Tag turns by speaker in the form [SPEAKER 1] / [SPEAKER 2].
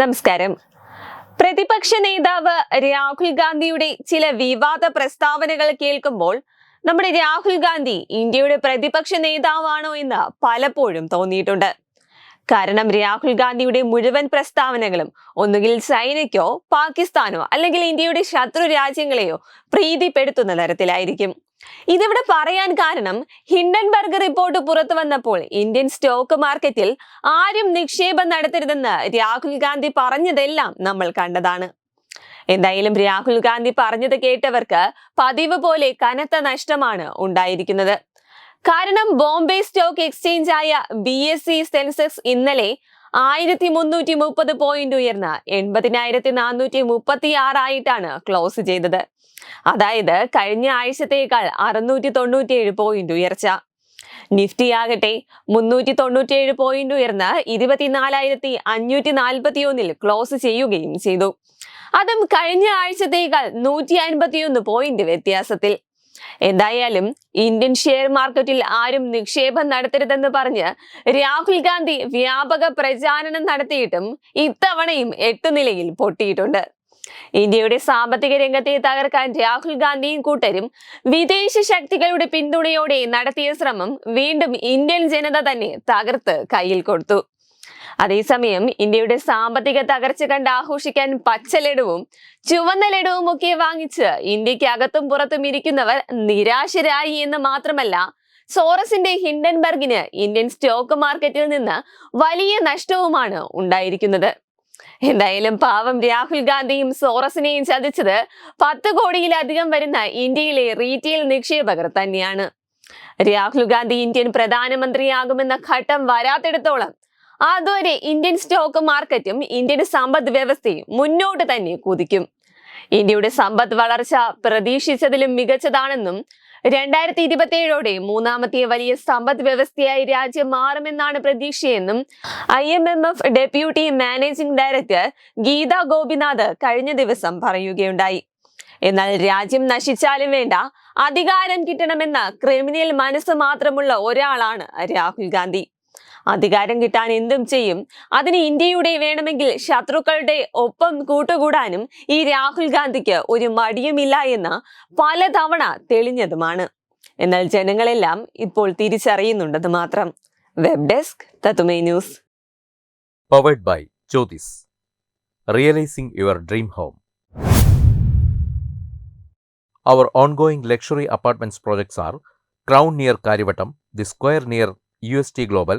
[SPEAKER 1] നമസ്കാരം. പ്രതിപക്ഷ നേതാവ് രാഹുൽ ഗാന്ധിയുടെ ചില വിവാദ പ്രസ്താവനകൾ കേൾക്കുമ്പോൾ നമ്മുടെ രാഹുൽ ഗാന്ധി ഇന്ത്യയുടെ പ്രതിപക്ഷ നേതാവാണോ എന്ന് പലപ്പോഴും തോന്നിയിട്ടുണ്ട്. കാരണം രാഹുൽ ഗാന്ധിയുടെ മുഴുവൻ പ്രസ്താവനകളും ഒന്നുകിൽ ചൈനയ്ക്കോ പാകിസ്ഥാനോ അല്ലെങ്കിൽ ഇന്ത്യയുടെ ശത്രു രാജ്യങ്ങളെയോ പ്രീതിപ്പെടുത്തുന്ന തരത്തിലായിരിക്കും. ഇതിവിടെ പറയാൻ കാരണം ഹിൻഡൻബർഗ് റിപ്പോർട്ട് പുറത്തു വന്നപ്പോൾ ഇന്ത്യൻ സ്റ്റോക്ക് മാർക്കറ്റിൽ ആരും നിക്ഷേപം നടത്തരുതെന്ന് രാഹുൽ ഗാന്ധി പറഞ്ഞതെല്ലാം നമ്മൾ കണ്ടതാണ്. എന്തായാലും രാഹുൽ ഗാന്ധി പറഞ്ഞത് കേട്ടവർക്ക് പതിവ് പോലെ കനത്ത നഷ്ടമാണ് ഉണ്ടായിരിക്കുന്നത്. കാരണം ബോംബെ സ്റ്റോക്ക് എക്സ്ചേഞ്ച് ആയ ബി എസ് സി സെൻസെക്സ് ഇന്നലെ ആയിരത്തി മുന്നൂറ്റി മുപ്പത് പോയിന്റ് ഉയർന്ന് എൺപതിനായിരത്തി നാനൂറ്റി മുപ്പത്തി ആറായിട്ടാണ് ക്ലോസ് ചെയ്തത്. അതായത് കഴിഞ്ഞ ആഴ്ചത്തേക്കാൾ അറുന്നൂറ്റി തൊണ്ണൂറ്റിയേഴ് പോയിന്റ് ഉയർച്ച. നിഫ്റ്റി ആകട്ടെ മുന്നൂറ്റി തൊണ്ണൂറ്റിയേഴ് പോയിന്റ് ഉയർന്ന് ഇരുപത്തിനാലായിരത്തി അഞ്ഞൂറ്റി നാൽപ്പത്തി ഒന്നിൽ ക്ലോസ് ചെയ്യുകയും ചെയ്തു. അതും കഴിഞ്ഞ ആഴ്ചത്തേക്കാൾ നൂറ്റി അൻപത്തിയൊന്ന് പോയിന്റ് വ്യത്യാസത്തിൽ. എന്തായാലും ഇന്ത്യൻ ഷെയർ മാർക്കറ്റിൽ ആരും നിക്ഷേപം നടത്തരുതെന്ന് പറഞ്ഞ് രാഹുൽ ഗാന്ധി വ്യാപക പ്രചാരണം നടത്തിയിട്ടും ഇത്തവണയും എട്ട് നിലയിൽ പൊട്ടിയിട്ടുണ്ട്. ഇന്ത്യയുടെ സാമ്പത്തിക രംഗത്തെ തകർക്കാൻ രാഹുൽ ഗാന്ധിയും കൂട്ടരും വിദേശ ശക്തികളുടെ പിന്തുണയോടെ നടത്തിയ ശ്രമം വീണ്ടും ഇന്ത്യൻ ജനത തന്നെ തകർത്ത് കയ്യിൽ കൊടുത്തു. അതേസമയം ഇന്ത്യയുടെ സാമ്പത്തിക തകർച്ച കണ്ട് ആഘോഷിക്കാൻ പച്ച ലഡുവും ചുവന്ന ലഡുവും ഒക്കെ വാങ്ങിച്ച് ഇന്ത്യയ്ക്ക് അകത്തും പുറത്തും ഇരിക്കുന്നവർ നിരാശരായി എന്ന് മാത്രമല്ല സോറസിന്റെ ഹിൻഡൻബർഗിന് ഇന്ത്യൻ സ്റ്റോക്ക് മാർക്കറ്റിൽ നിന്ന് വലിയ നഷ്ടവുമാണ് ഉണ്ടായിരിക്കുന്നത്. എന്തായാലും പാവം രാഹുൽ ഗാന്ധിയും സോറസിനെയും ചതിച്ചത് പത്ത് കോടിയിലധികം വരുന്ന ഇന്ത്യയിലെ റീറ്റെയിൽ നിക്ഷേപകർ തന്നെയാണ്. രാഹുൽ ഗാന്ധി ഇന്ത്യൻ പ്രധാനമന്ത്രിയാകുമെന്ന ഘട്ടം വരാത്തിടത്തോളം അതുവരെ ഇന്ത്യൻ സ്റ്റോക്ക് മാർക്കറ്റും ഇന്ത്യൻ സമ്പദ് വ്യവസ്ഥയും മുന്നോട്ട് തന്നെ കുതിക്കും. ഇന്ത്യയുടെ സമ്പദ് വളർച്ച പ്രതീക്ഷിച്ചതിലും മികച്ചതാണെന്നും രണ്ടായിരത്തി ഇരുപത്തിയേഴോടെ മൂന്നാമത്തെ വലിയ സമ്പദ് വ്യവസ്ഥയായി രാജ്യം മാറുമെന്നാണ് പ്രതീക്ഷയെന്നും I M M F deputy managing director Gita Gopinath കഴിഞ്ഞ ദിവസം പറയുകയുണ്ടായി. എന്നാൽ രാജ്യം നശിച്ചാലും വേണ്ട അധികാരം കിട്ടണമെന്ന ക്രിമിനൽ മനസ്സ് മാത്രമുള്ള ഒരാളാണ് രാഹുൽ ഗാന്ധി. അധികാരം കിട്ടാൻ എന്തും ചെയ്യും അതിന് ഇന്ത്യയുടെ വേണമെങ്കിൽ ശത്രുക്കളുടെ ഒപ്പം കൂട്ടുകൂടാനും ഈ രാഹുൽ ഗാന്ധിക്ക് ഒരു മടിയുമില്ല എന്ന് പലതവണ തെളിഞ്ഞതുമാണ് എന്നാൽ ജനങ്ങളെല്ലാം ഇപ്പോൾ തിരിച്ചറിയുന്നുണ്ടെന്ന് മാത്രം web desk തത്തുമേ news
[SPEAKER 2] powered by Jyotis. Realizing your dream home. Our ongoing luxury apartments projects are Crown near Karivattam, The Square near UST Global,